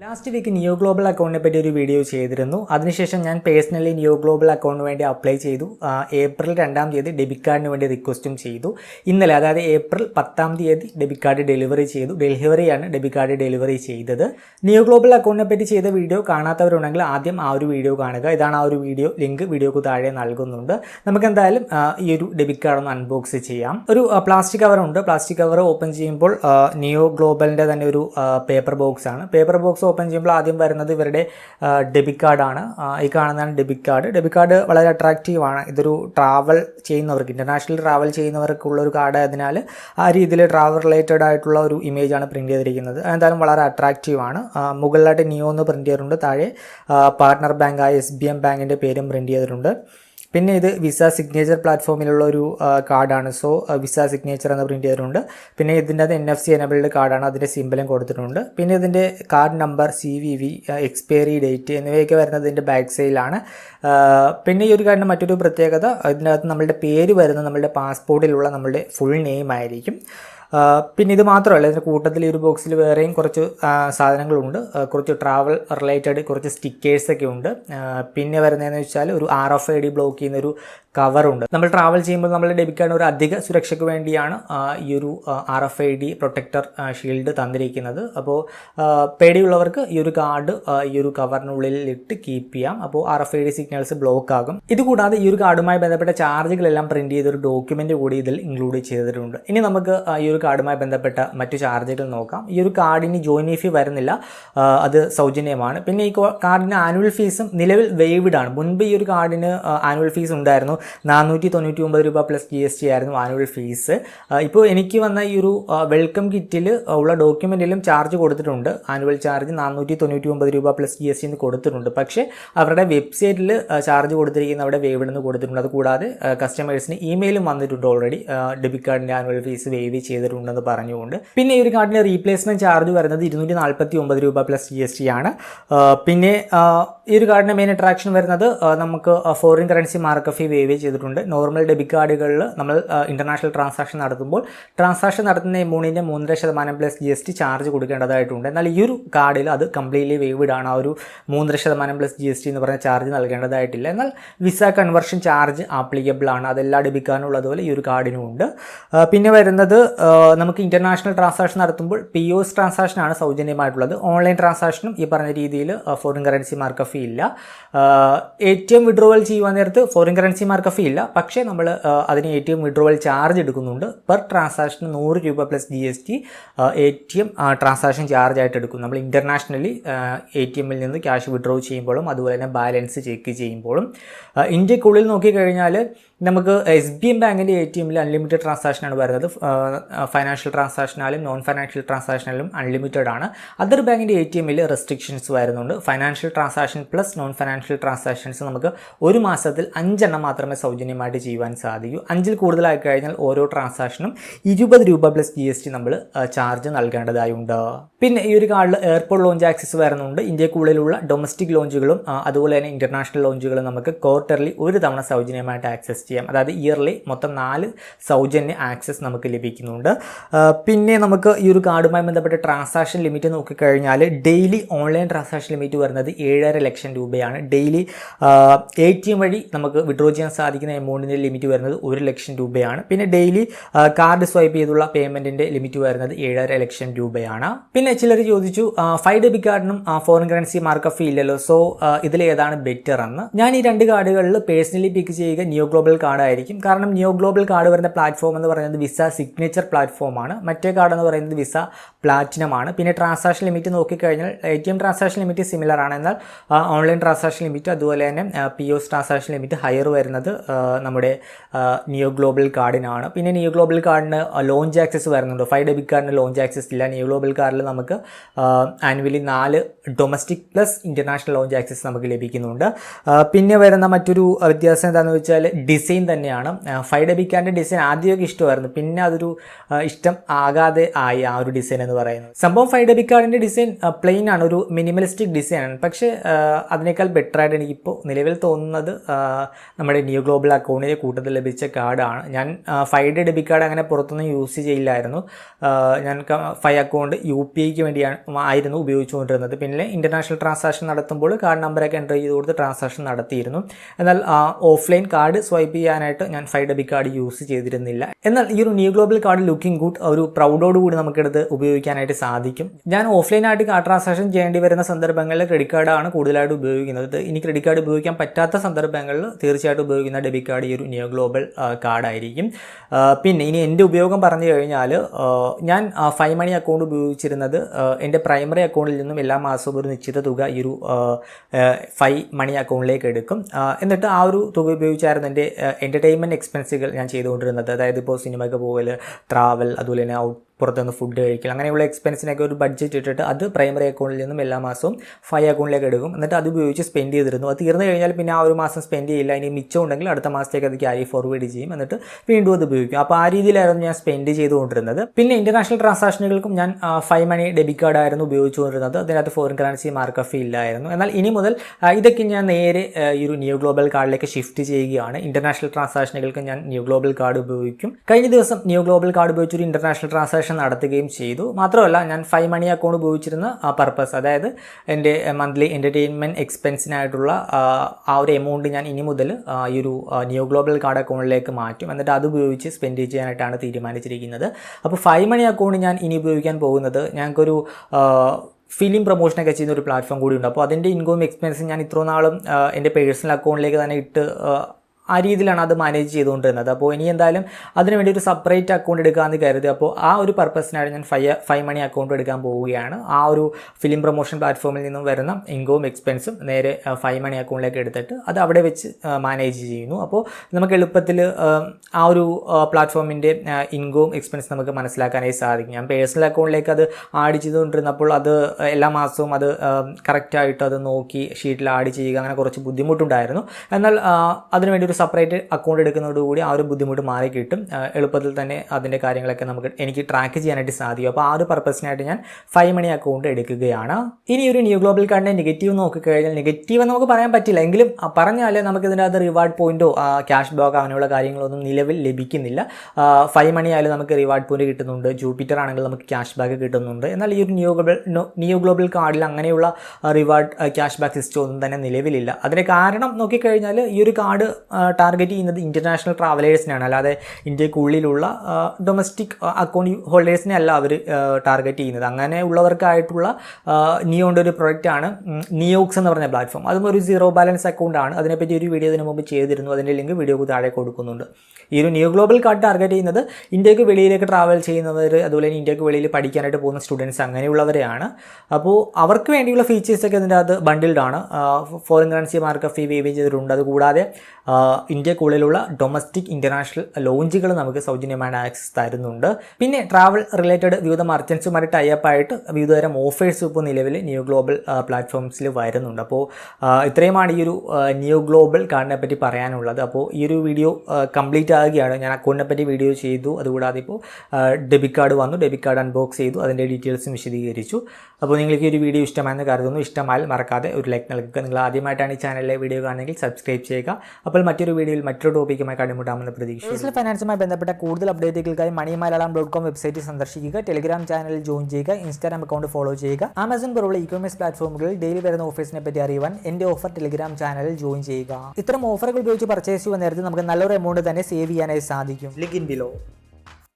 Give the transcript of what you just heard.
Last week നിയോ global അക്കൗണ്ടിനെ പറ്റി ഒരു വീഡിയോ ചെയ്തിരുന്നു. അതിനുശേഷം ഞാൻ പേഴ്സണലി നിയോ ഗ്ലോബൽ അക്കൗണ്ടിന് വേണ്ടി അപ്ലൈ ചെയ്തു. ഏപ്രിൽ രണ്ടാം തീയതി ഡെബിറ്റ് കാർഡിന് വേണ്ടി റിക്വസ്റ്റും ചെയ്തു. ഇന്നലെ അതായത് ഏപ്രിൽ പത്താം തീയതി ഡെബിറ്റ് കാർഡ് ഡെലിവറി ചെയ്തു. ഡെലിവറിയാണ് ഡെബിറ്റ് കാർഡ് ഡെലിവറി ചെയ്തത്. നിയോ ഗ്ലോബൽ അക്കൗണ്ടിനെ പറ്റി ചെയ്ത വീഡിയോ കാണാത്തവരുണ്ടെങ്കിൽ ആദ്യം ആ ഒരു വീഡിയോ കാണുക. ഇതാണ് ആ ഒരു വീഡിയോ ലിങ്ക് വീഡിയോക്ക് താഴെ നൽകുന്നുണ്ട്. നമുക്ക് എന്തായാലും ഈ ഒരു ഡെബിറ്റ് കാർഡ് ഒന്ന് അൺബോക്സ് ചെയ്യാം. ഒരു പ്ലാസ്റ്റിക് കവറുണ്ട് പ്ലാസ്റ്റിക് കവർ ഓപ്പൺ ചെയ്യുമ്പോൾ നിയോ ഗ്ലോബലിന്റെ തന്നെ ഒരു പേപ്പർ ബോക്സ് ആണ്. പേപ്പർ ബോക്സ് ഓപ്പൺ ചെയ്യുമ്പോൾ ആദ്യം വരുന്നത് ഇവരുടെ ഡെബിറ്റ് കാർഡാണ് ഈ കാണുന്നതാണ് ഡെബിറ്റ് കാർഡ് ഡെബിറ്റ് കാർഡ് വളരെ അട്രാക്റ്റീവ് ആണ്. ഇതൊരു ട്രാവൽ ചെയ്യുന്നവർക്ക് ഇന്റർനാഷണൽ ട്രാവൽ ചെയ്യുന്നവർക്കുള്ള ഒരു കാർഡ് അതിനാൽ ആ രീതിയിൽ ട്രാവൽ റിലേറ്റഡ് ആയിട്ടുള്ള ഒരു ഇമേജ് ആണ് പ്രിന്റ് ചെയ്തിരിക്കുന്നത്. എന്തായാലും വളരെ അട്രാക്റ്റീവ് ആണ്. ആ, മുകളിലായിട്ട് നിയോ എന്ന് പ്രിന്റ് ചെയ്തിട്ടുണ്ട്. താഴെ പാർട്ട്ണർ ബാങ്കായ എസ് ബി എം ബാങ്കിന്റെ പേരും പ്രിന്റ് ചെയ്തിട്ടുണ്ട്. പിന്നെ ഇത് വിസ സിഗ്നേച്ചർ പ്ലാറ്റ്ഫോമിലുള്ള ഒരു കാർഡാണ് സോ വിസ സിഗ്നേച്ചർ എന്ന് പ്രിന്റ് ചെയ്തിട്ടുണ്ട്. പിന്നെ ഇതിന്റെ അത് എൻ എഫ് സി എനബിൾഡ് കാർഡാണ് അതിന്റെ സിമ്പലും കൊടുത്തിട്ടുണ്ട്. പിന്നെ ഇതിന്റെ card number C V V expiry date എന്നിവയൊക്കെ വരുന്നത് ഇതിന്റെ ബാക്ക് സൈഡിലാണ് പിന്നെ ഈ ഒരു കാർഡിന്റെ മറ്റൊരു പ്രത്യേകത ഇതിനകത്ത് നമ്മളുടെ പേര് വരുന്നത് നമ്മളുടെ പാസ്പോർട്ടിലുള്ള നമ്മളുടെ ഫുൾ നെയിം ആയിരിക്കും. പിന്നെ ഇത് മാത്രമല്ല ഇതിന്റെ കൂട്ടത്തിൽ ഈ ഒരു ബോക്സിൽ വേറെയും കുറച്ച് സാധനങ്ങളുണ്ട്. കുറച്ച് ട്രാവൽ റിലേറ്റഡ് കുറച്ച് സ്റ്റിക്കേഴ്സൊക്കെ ഉണ്ട്. പിന്നെ വരുന്നതെന്ന് വെച്ചാൽ ഒരു R F I D block ചെയ്യുന്ന ഒരു കവറുണ്ട് നമ്മൾ ട്രാവൽ ചെയ്യുമ്പോൾ നമ്മൾ കാർഡ് ഒരു അധിക സുരക്ഷയ്ക്ക് വേണ്ടിയാണ് ഈ ഒരു R F I D protector shield തന്നിരിക്കുന്നത്. അപ്പോൾ പേടിയുള്ളവർക്ക് ഈ ഒരു കാർഡ് ഈ ഒരു കവറിനുള്ളിൽ ഇട്ട് കീപ്പ് ചെയ്യാം. അപ്പോൾ R F I D signals block ആകും. ഇതുകൂടാതെ ഈ ഒരു കാർഡുമായി ബന്ധപ്പെട്ട ചാർജുകളെല്ലാം പ്രിന്റ് ചെയ്തൊരു ഡോക്യുമെന്റ് കൂടി ഇതിൽ ഇൻക്ലൂഡ് ചെയ്തിട്ടുണ്ട്. ഇനി നമുക്ക് ഈ ഒരു കാർഡുമായി ബന്ധപ്പെട്ട മറ്റു ചാർജുകൾ നോക്കാം. ഈ ഒരു കാർഡിന് ജോയിൻ ഫീ വരുന്നില്ല. അത് സൗജന്യമാണ്. പിന്നെ ഈ കാർഡിന് ആനുവൽ ഫീസും നിലവിൽ വേവ്ഡ് ആണ്. മുൻപ് ഈ ഒരു കാർഡിന് ആനുവൽ ഫീസ് ഉണ്ടായിരുന്നു. നാനൂറ്റി തൊണ്ണൂറ്റി ഒമ്പത് രൂപ പ്ലസ് ജി എസ് ടി ആയിരുന്നു ആനുവൽ ഫീസ്. ഇപ്പോൾ എനിക്ക് വന്ന ഈ ഒരു വെൽക്കം കിറ്റിൽ ഉള്ള ഡോക്യുമെന്റിലും ചാർജ് കൊടുത്തിട്ടുണ്ട്. ആനുവൽ ചാർജ് നാനൂറ്റി തൊണ്ണൂറ്റി ഒമ്പത് രൂപ പ്ലസ് ജി എസ് ടി എന്ന് കൊടുത്തിട്ടുണ്ട്. പക്ഷേ അവരുടെ വെബ്സൈറ്റിൽ ചാർജ് കൊടുത്തിരിക്കുന്ന അവിടെ വെയ്വിഡ് എന്ന് കൊടുത്തിട്ടുണ്ട്. അത് കൂടാതെ കസ്റ്റമേഴ്സിന് ഇമെയിലും വന്നിട്ടുണ്ട് ഓൾറെഡി ഡെബിറ്റ് കാർഡിന്റെ ആനുവൽ ഫീസ് വേവ് ചെയ്തിട്ടുണ്ടെന്ന് പറഞ്ഞുകൊണ്ട് പിന്നെ ഈ ഒരു കാർഡിന്റെ റീപ്ലേസ്മെന്റ് ചാർജ് വരുന്നത് ഇരുന്നൂറ്റി നാൽപ്പത്തി ഒമ്പത് രൂപ പ്ലസ് ജി എസ് ടി ആണ്. പിന്നെ ഈ ഒരു കാർഡിന്റെ മെയിൻ അട്രാക്ഷൻ വരുന്നത് നമുക്ക് foreign currency mark fee waive ചെയ്തിട്ടുണ്ട്. നോർമൽ ഡെബിറ്റ് കാർഡുകളിൽ നമ്മൾ ഇന്റർനാഷണൽ ട്രാൻസാക്ഷൻ നടത്തുമ്പോൾ ട്രാൻസാക്ഷൻ നടത്തുന്ന എമൗണ്ടിന്റെ മൂന്നര ശതമാനം plus G S T charge കൊടുക്കേണ്ടതായിട്ടുണ്ട്. എന്നാൽ ഈ ഒരു കാർഡിൽ അത് കംപ്ലീറ്റ്ലി വേവ്ഡ് ആണ്. ആ ഒരു മൂന്നര ശതമാനം പ്ലസ് ജി എസ് ടി എന്ന് പറഞ്ഞ ചാർജ് നൽകേണ്ടതായിട്ടില്ല. എന്നാൽ വിസ കൺവർഷൻ ചാർജ് ആപ്ലിക്കബിൾ ആണ്. അതെല്ലാ ഡെബിറ്റ് കാർഡിനുള്ളതുപോലെ ഈ ഒരു കാർഡിനും ഉണ്ട്. പിന്നെ വരുന്നത് നമുക്ക് ഇന്റർനാഷണൽ ട്രാൻസാക്ഷൻ നടത്തുമ്പോൾ പി ഒ എസ് ട്രാൻസാക്ഷനാണ് സൗജന്യമായിട്ടുള്ളത്. ഓൺലൈൻ ട്രാൻസാക്ഷനും ഈ പറഞ്ഞ രീതിയിൽ ഫോറിൻ കറൻസി മാർക്ക് ഫീ ഇല്ല. എ ടി എം വിഡ്രോവൽ ചെയ്യുവാൻ നേരത്ത് ഫോറിൻ കറൻസി മാർക്ക് ഫീ ഇല്ല. പക്ഷേ നമ്മൾ അതിന് A T M withdrawal charge എടുക്കുന്നുണ്ട്. പെർ ട്രാൻസാക്ഷന് നൂറ് രൂപ plus G S T A T M transaction charge ആയിട്ട് എടുക്കും. നമ്മൾ ഇന്റർനാഷണലി എ ടി എമ്മിൽ നിന്ന് ക്യാഷ് വിഡ്രോ ചെയ്യുമ്പോഴും അതുപോലെ തന്നെ ബാലൻസ് ചെക്ക് ചെയ്യുമ്പോഴും ഇന്ത്യക്കുള്ളിൽ നോക്കിക്കഴിഞ്ഞാൽ നമുക്ക് എസ് ബി എം ബാങ്കിന്റെ എ ടി എമ്മിൽ അൺലിമിറ്റഡ് ട്രാൻസാക്ഷനാണ് വരുന്നത്. ഫൈനാൻഷ്യൽ ട്രാൻസാക്ഷനാലും നോൺ ഫൈനാൻഷ്യൽ ട്രാൻസാക്ഷനാലും അൺലിമിറ്റഡ് ആണ്. അതർ ബാങ്കിന്റെ എ ടി എമ്മിൽ റെസ്ട്രിക്ഷൻസ് വരുന്നുണ്ട്. Financial transaction plus non financial transactions നമുക്ക് ഒരു മാസത്തിൽ അഞ്ചെണ്ണം മാത്രമേ സൗജന്യമായിട്ട് ചെയ്യുവാൻ സാധിക്കൂ. അഞ്ചിൽ കൂടുതലായി കഴിഞ്ഞാൽ ഓരോ ട്രാൻസാക്ഷനും ഇരുപത് രൂപ പ്ലസ് ജി എസ് ടി നമ്മൾ ചാർജ് നൽകേണ്ടതായുണ്ട് പിന്നെ ഈ ഒരു കാർഡിൽ എയർപോർട്ട് ലോഞ്ച് ആക്സസ് വരുന്നുണ്ട്. ഇന്ത്യക്കുള്ളിലുള്ള ഡൊമസ്റ്റിക് ലോഞ്ചുകളും അതുപോലെ തന്നെ ഇന്റർനാഷണൽ ലോഞ്ചുകളും നമുക്ക് ക്വാർട്ടർലി ഒരു തവണ സൗജന്യമായിട്ട് ആക്സസ് ചെയ്യാം. അതായത് ഇയർലി മൊത്തം നാല് സൗജന്യ ആക്സസ് നമുക്ക് ലഭിക്കുന്നുണ്ട്. പിന്നെ നമുക്ക് ഈ ഒരു കാർഡുമായി ബന്ധപ്പെട്ട ട്രാൻസാക്ഷൻ ലിമിറ്റ് നോക്കിക്കഴിഞ്ഞാൽ ഡെയിലി ഓൺലൈൻ ട്രാൻസാക്ഷൻ ലിമിറ്റ് വരുന്നത് ഏഴര ലക്ഷം രൂപയാണ്. ഡെയിലി എ ടി എം വഴി നമുക്ക് വിഡ്രോ ചെയ്യാൻ സാധിക്കുന്ന എമൗണ്ടിന്റെ ലിമിറ്റ് വരുന്നത് ഒരു ലക്ഷം രൂപയാണ്. പിന്നെ ഡെയിലി കാർഡ് സ്വൈപ്പ് ചെയ്തുള്ള പേയ്മെന്റിന്റെ ലിമിറ്റ് വരുന്നത് ഏഴര ലക്ഷം രൂപയാണ്. പിന്നെ ചിലർ ചോദിച്ചു ഫൈവ് ഡെബിറ്റ് കാർഡിനും ഫോറിൻ കറൻസി മാർക്കപ്പ് ഇല്ലല്ലോ. സോ ഇതിലേതാണ് ബെറ്റർ എന്ന്. ഞാൻ ഈ രണ്ട് കാർഡുകളിൽ പേഴ്സണലി പിക്ക് ചെയ്യുക നിയോ ഗ്ലോബൽ കാർഡ് ആയിരിക്കും. കാരണം ന്യൂ ഗ്ലോബൽ കാർഡ് വരുന്ന പ്ലാറ്റ്ഫോം എന്ന് പറയുന്നത് വിസ സിഗ്നേച്ചർ പ്ലാറ്റ്ഫോമാണ് മറ്റേ കാർഡ് എന്ന് പറയുന്നത് വിസ പ്ലാറ്റിനം ആണ്. പിന്നെ ട്രാൻസാക്ഷൻ ലിമിറ്റ് നോക്കിക്കഴിഞ്ഞാൽ A T M transaction limit similar ആണ്. എന്നാൽ ഓൺലൈൻ ട്രാൻസാക്ഷൻ ലിമിറ്റ് അതുപോലെ തന്നെ P O S transaction limit higher വരുന്നത് നമ്മുടെ നിയോ ഗ്ലോബൽ കാർഡിനാണ് പിന്നെ നിയോ ഗ്ലോബൽ കാർഡിന് ലോഞ്ച് ആക്സസ് വരുന്നുണ്ട്. ഫൈവ് ഡെബിറ്റ് കാർഡിന് ലോഞ്ച് ആക്സസ് ഇല്ല. നിയോ ഗ്ലോബൽ കാർഡിൽ നമുക്ക് ആനുവലി നാല് domestic plus international lounge access നമുക്ക് ലഭിക്കുന്നുണ്ട്. പിന്നെ വരുന്ന മറ്റൊരു വ്യത്യാസം എന്താണെന്ന് വെച്ചാൽ ഡിസ് ഡിസൈൻ തന്നെയാണ്. ഫൈവ് ഡബിക്കാന്റെ ഡിസൈൻ ആദ്യമൊക്കെ ഇഷ്ടമായിരുന്നു. പിന്നെ അതൊരു ഇഷ്ടം ആകാതെ ആയി ആ ഒരു ഡിസൈൻ എന്ന് പറയുന്നത്. സംഭവം ഫൈവ് ഡബിക്കാർഡിന്റെ കാർഡിന്റെ ഡിസൈൻ പ്ലെയിൻ ആണ്. ഒരു മിനിമലിസ്റ്റിക് ഡിസൈൻ ആണ്. പക്ഷേ അതിനേക്കാൾ ബെറ്റർ ആയിട്ട് എനിക്കിപ്പോൾ നിലവിൽ തോന്നുന്നത് നമ്മുടെ ന്യൂ ഗ്ലോബൽ അക്കൗണ്ടിന്റെ കൂട്ടത്തിൽ ലഭിച്ച കാർഡാണ് ഞാൻ ഫൈവ് ഡേ ഡെബിറ്റ് കാർഡ് അങ്ങനെ പുറത്തൊന്നും യൂസ് ചെയ്യില്ലായിരുന്നു. ഞാൻ ഫൈ അക്കൗണ്ട് യു പി ഐക്ക് വേണ്ടിയാണ് ആയിരുന്നു ഉപയോഗിച്ചുകൊണ്ടിരുന്നത്. പിന്നെ ഇന്റർനാഷണൽ ട്രാൻസാക്ഷൻ നടത്തുമ്പോൾ കാർഡ് നമ്പറൊക്കെ എന്റർ ചെയ്ത് കൊടുത്ത് ട്രാൻസാക്ഷൻ നടത്തിയിരുന്നു. എന്നാൽ ഓഫ്ലൈൻ കാർഡ് സ്വൈപ്പ് ചെയ്യാനായിട്ട് ഞാൻ ഫൈവ് ഡെബിറ്റ് കാർഡ് യൂസ് ചെയ്തിരുന്നില്ല. എന്നാൽ ഈ ഒരു new global card looking good ഒരു പ്രൗഡോട് കൂടി നമുക്കെടുത്ത് ഉപയോഗിക്കാനായിട്ട് സാധിക്കും. ഞാൻ ഓഫ്ലൈനായിട്ട് കാർഡ് ട്രാൻസാക്ഷൻ ചെയ്യേണ്ടി വരുന്ന സന്ദർഭങ്ങളിൽ ക്രെഡിറ്റ് കാർഡാണ് കൂടുതലായിട്ട് ഉപയോഗിക്കുന്നത്. ഇനി ക്രെഡിറ്റ് കാർഡ് ഉപയോഗിക്കാൻ പറ്റാത്ത സന്ദർഭങ്ങളിൽ തീർച്ചയായിട്ടും ഉപയോഗിക്കുന്ന ഡെബിറ്റ് കാർഡ് ഈ ഒരു ന്യൂ ഗ്ലോബൽ കാർഡായിരിക്കും പിന്നെ ഇനി എന്റെ ഉപയോഗം പറഞ്ഞു കഴിഞ്ഞാൽ ഞാൻ ഫൈവ് മണി അക്കൗണ്ട് ഉപയോഗിച്ചിരുന്നത് എന്റെ പ്രൈമറി അക്കൗണ്ടിൽ നിന്നും എല്ലാ മാസവും ഒരു നിശ്ചിത തുക ഈ ഒരു ഫൈവ് മണി അക്കൗണ്ടിലേക്ക് എടുക്കും. എന്നിട്ട് ആ ഒരു തുക ഉപയോഗിച്ചായിരുന്നു എന്റെ എന്റർടൈൻമെന്റ് എക്സ്പെൻസുകൾ ഞാൻ ചെയ്തുകൊണ്ടിരുന്നത്. അതായത് ഇപ്പോൾ സിനിമയ്ക്ക് പോകൽ ട്രാവൽ അതുപോലെ തന്നെ ഔട്ട് പുറത്തുനിന്ന് ഫുഡ് കഴിക്കൽ അങ്ങനെയുള്ള എക്സ്പെൻസിനൊക്കെ ഒരു ബഡ്ജറ്റ് ഇട്ടിട്ട് അത് പ്രൈമറി അക്കൗണ്ടിൽ നിന്നും എല്ലാ മാസവും ഫൈവ് അക്കൗണ്ടിലേക്ക് എടുക്കും. എന്നിട്ട് അത് ഉപയോഗിച്ച് സ്പെൻഡ് ചെയ്തിരുന്നു. അത് തീർന്നു കഴിഞ്ഞാൽ പിന്നെ ആ ഒരു മാസം സ്പെൻഡ് ചെയ്യില്ല. ഇനി മിച്ചം ഉണ്ടെങ്കിൽ അടുത്ത മാസത്തേക്ക് അത് ക്യാരി ഫോർവേഡ് ചെയ്യും. എന്നിട്ട് വീണ്ടും അത് ഉപയോഗിക്കും. അപ്പോൾ ആ രീതിയിലായിരുന്നു ഞാൻ സ്പെൻഡ് ചെയ്തുകൊണ്ടിരുന്നത്. പിന്നെ ഇന്റർനാഷണൽ ട്രാൻസാക്ഷനുകൾക്കും ഞാൻ ഫൈവ് മണി ഡെബിറ്റ് കാർഡ് ആയിരുന്നു ഉപയോഗിച്ചുകൊണ്ടിരുന്നത്. അതിനകത്ത് ഫോറിൻ കറൻസി മാർക്ക് ഫീ ഇല്ലായിരുന്നു. എന്നാൽ ഇനി മുതൽ ഇതൊക്കെ ഞാൻ നേരെ ഈ ഒരു ന്യൂ ഗ്ലോബൽ കാർഡിലേക്ക് ഷിഫ്റ്റ് ചെയ്യുകയാണ്. ഇന്റർനാഷണൽ ട്രാൻസാക്ഷനുകൾക്ക് ഞാൻ ന്യൂ ഗ്ലോബൽ കാർഡ് ഉപയോഗിക്കും. കഴിഞ്ഞ ദിവസം ന്യൂ ഗ്ലോബൽ കാർഡ് ഉപയോഗിച്ച് ഒരു ഇന്റർനാഷണൽ ട്രാൻസാക്ഷൻ നടത്തുകയും ചെയ്തു. മാത്രമല്ല ഞാൻ ഫൈവ് മണി അക്കൗണ്ട് ഉപയോഗിച്ചിരുന്ന ആ പർപ്പസ് അതായത് എന്റെ മന്ത്ലി എന്റർടൈൻമെന്റ് എക്സ്പെൻസിനായിട്ടുള്ള ആ, ഒരു എമൗണ്ട് ഞാൻ ഇനി മുതൽ ഈ ഒരു ന്യൂ ഗ്ലോബൽ കാർഡ് അക്കൗണ്ടിലേക്ക് മാറ്റും. എന്നിട്ട് അത് ഉപയോഗിച്ച് സ്പെൻഡ് ചെയ്യാനായിട്ടാണ് തീരുമാനിച്ചിരിക്കുന്നത്. അപ്പോൾ ഫൈവ് മണി അക്കൗണ്ട് ഞാൻ ഇനി ഉപയോഗിക്കാൻ പോകുന്നത് ഞങ്ങൾക്കൊരു ഫിലിം പ്രൊമോഷനൊക്കെ ചെയ്യുന്ന ഒരു പ്ലാറ്റ്ഫോം കൂടി ഉണ്ട്. അപ്പോൾ അതിന്റെ ഇൻകം എക്സ്പെൻസ് ഞാൻ ഇത്ര നാളും എന്റെ പേഴ്സണൽ അക്കൗണ്ടിലേക്ക് തന്നെ ഇട്ട് ആ, രീതിയിലാണ് അത് മാനേജ് ചെയ്തുകൊണ്ടിരുന്നത്. അപ്പോൾ ഇനി എന്തായാലും അതിന് വേണ്ടി ഒരു സെപ്പറേറ്റ് അക്കൗണ്ട് എടുക്കാമെന്ന് കരുതി അപ്പോൾ ആ ഒരു പർപ്പസിനായിട്ട് ഞാൻ ഫൈവ് ഫൈവ് മണി അക്കൗണ്ട് എടുക്കാൻ പോവുകയാണ്. ആ ഒരു ഫിലിം പ്രൊമോഷൻ പ്ലാറ്റ്ഫോമിൽ നിന്നും വരുന്ന ഇൻകവും എക്സ്പെൻസും നേരെ ഫൈവ് മണി അക്കൗണ്ടിലേക്ക് എടുത്തിട്ട് അത് അവിടെ വെച്ച് മാനേജ് ചെയ്യുന്നു. അപ്പോൾ നമുക്ക് എളുപ്പത്തിൽ ആ ഒരു പ്ലാറ്റ്ഫോമിന്റെ ഇൻകവും എക്സ്പെൻസ് നമുക്ക് മനസ്സിലാക്കാനായി സാധിക്കും. ഞാൻ പേഴ്സണൽ അക്കൗണ്ടിലേക്ക് അത് ആഡ് ചെയ്തുകൊണ്ടിരുന്നപ്പോൾ അത് എല്ലാ മാസവും അത് കറക്റ്റായിട്ട് അത് നോക്കി ഷീറ്റിൽ ആഡ് ചെയ്യുക അങ്ങനെ കുറച്ച് ബുദ്ധിമുട്ടുണ്ടായിരുന്നു. എന്നാൽ അതിനുവേണ്ടി ഒരു സെപ്പറേറ്റ് അക്കൗണ്ട് എടുക്കുന്നതോടുകൂടി ആ ഒരു ബുദ്ധിമുട്ട് മാറി കിട്ടും. എളുപ്പത്തിൽ തന്നെ അതിന്റെ കാര്യങ്ങളൊക്കെ നമുക്ക് എനിക്ക് ട്രാക്ക് ചെയ്യാനായിട്ട് സാധിക്കും. അപ്പോൾ ആ ഒരു പർപ്പസിനായിട്ട് ഞാൻ ഫൈവ് മണി അക്കൗണ്ട് എടുക്കുകയാണ്. ഇനി ഒരു ന്യൂ ഗ്ലോബൽ കാർഡിന്റെ നെഗറ്റീവ് നോക്കിക്കഴിഞ്ഞാൽ നെഗറ്റീവ് എന്ന് നമുക്ക് പറയാൻ പറ്റില്ല. എങ്കിലും പറഞ്ഞാൽ നമുക്ക് ഇതിന്റെ അത് റിവാർഡ് പോയിന്റോ ക്യാഷ് ബാക്ക് അങ്ങനെയുള്ള കാര്യങ്ങളൊന്നും നിലവിൽ ലഭിക്കുന്നില്ല. ഫൈവ് മണി ആയാലും നമുക്ക് റിവാർഡ് പോയിന്റ് കിട്ടുന്നുണ്ട്. ജൂപ്പിറ്റർ ആണെങ്കിൽ നമുക്ക് ക്യാഷ് ബാക്ക് കിട്ടുന്നുണ്ട്. എന്നാൽ ഈ ഒരു ന്യൂ ഗ്ലോബൽ ന്യൂ ഗ്ലോബൽ കാർഡിൽ അങ്ങനെയുള്ള റിവാർഡ് ക്യാഷ് ബാക്ക് സിസ്റ്റം ഒന്നും തന്നെ നിലവിലില്ല. അതിന് കാരണം നോക്കിക്കഴിഞ്ഞാൽ ഈ ഒരു കാർഡ് ടാർഗറ്റ് ചെയ്യുന്നത് ഇന്റർനാഷണൽ ട്രാവലേഴ്സിനാണ് അല്ലാതെ ഇന്ത്യക്കുള്ളിലുള്ള ഡൊമസ്റ്റിക് അക്കൗണ്ട് ഹോൾഡേഴ്സിനെ അല്ല അവർ ടാർഗറ്റ് ചെയ്യുന്നത്. അങ്ങനെ ഉള്ളവർക്കായിട്ടുള്ള നിയോന്റെ ഒരു പ്രൊഡക്റ്റാണ് നിയോക്സ് എന്ന് പറഞ്ഞ പ്ലാറ്റ്ഫോം അതും ഒരു സീറോ ബാലൻസ് അക്കൗണ്ട് ആണ്. അതിനെപ്പറ്റി ഒരു വീഡിയോ ഇതിനു മുമ്പ് ചെയ്തിരുന്നു. അതിന്റെ ലിങ്ക് വീഡിയോ താഴെ കൊടുക്കുന്നുണ്ട്. ഈ ഒരു ന്യൂ ഗ്ലോബൽ കാർഡ് ടാർഗറ്റ് ചെയ്യുന്നത് ഇന്ത്യയ്ക്ക് വെളിയിലേക്ക് ട്രാവൽ ചെയ്യുന്നവർ അതുപോലെ തന്നെ ഇന്ത്യയ്ക്ക് വെളിയിൽ പഠിക്കാനായിട്ട് പോകുന്ന സ്റ്റുഡൻസ് അങ്ങനെയുള്ളവരെയാണ്. അപ്പോൾ അവർക്ക് വേണ്ടിയുള്ള ഫീച്ചേഴ്സൊക്കെ ഇതിന്റെ അത് ബണ്ടിൽഡാണ് foreign currency mark fee waive ചെയ്തിട്ടുണ്ട്. അതുകൂടാതെ ഇന്ത്യക്കുള്ളിലുള്ള ഡൊമസ്റ്റിക് ഇന്റർനാഷണൽ ലോഞ്ചുകൾ നമുക്ക് സൗജന്യമായിട്ട് ആക്സസ് തരുന്നുണ്ട്. പിന്നെ ട്രാവൽ റിലേറ്റഡ് വിവിധ മർച്ചൻസുമായിട്ട് ടൈപ്പ് ആയിട്ട് വിവിധതരം ഓഫേഴ്സ് ഇപ്പോൾ നിലവിൽ ന്യൂ ഗ്ലോബൽ പ്ലാറ്റ്ഫോംസിൽ വരുന്നുണ്ട്. അപ്പോൾ ഇത്രയുമാണ് ഈ ഒരു ന്യൂ ഗ്ലോബൽ കാർഡിനെ പറ്റി പറയാനുള്ളത്. അപ്പോൾ ഈ ഒരു വീഡിയോ കംപ്ലീറ്റ് ആകുകയാണ് ഞാൻ അക്കൗണ്ടിനെ പറ്റി വീഡിയോ ചെയ്തു. അതുകൂടാതെ ഇപ്പോൾ ഡെബിറ്റ് കാർഡ് വന്നു. ഡെബിറ്റ് കാർഡ് അൺബോക്സ് ചെയ്തു. അതിന്റെ ഡീറ്റെയിൽസും വിശദീകരിച്ചു. അപ്പോൾ നിങ്ങൾക്ക് ഈ ഒരു വീഡിയോ ഇഷ്ടമായെന്ന് കരുതുന്നു. ഇഷ്ടമായാൽ മറക്കാതെ ഒരു ലൈക്ക് നൽകുക. നിങ്ങൾ ആദ്യമായിട്ടാണ് ഈ ചാനലിലെ വീഡിയോ കാണുന്നെങ്കിൽ സബ്സ്ക്രൈബ് ചെയ്യുക. അപ്പോൾ മറ്റൊരു വീഡിയോയിൽ മറ്റൊരു ടോപ്പിക്കുമായി കണ്ടുമുട്ടാമെന്ന് പ്രതീക്ഷ ഡിജിറ്റൽ ഫൈനാൻസുമായി ബന്ധപ്പെട്ട കൂടുതൽ അപ്ഡേറ്റുകൾക്കായി money Malayalam dot com website സന്ദർശിക്കുക. ടെലിഗ്രാം ചാനൽ ജോയിൻ ചെയ്യുക. ഇൻസ്റ്റാഗ്രാം അക്കൗണ്ട് ഫോളോ ചെയ്യുക. ആമസോൺ പോലുള്ള ഇ കൊമേഴ്സ് പ്ലാറ്റ്ഫോമുകളിൽ ഡെയിലി വരുന്ന ഓഫീസിനെ പറ്റി അറിയുവാൻ എന്റെ ഓഫർ ടെലിഗ്രാം ചാനലിൽ ജോയിൻ ചെയ്യുക. ഇത്തരം ഓഫറുകൾ ഉപയോഗിച്ച് പർച്ചേസ് ചെയ്യുന്ന നേരത്തെ നമുക്ക് നല്ലൊരു എമൗണ്ട് തന്നെ സേവ് ചെയ്യാനായി സാധിക്കും. Link in below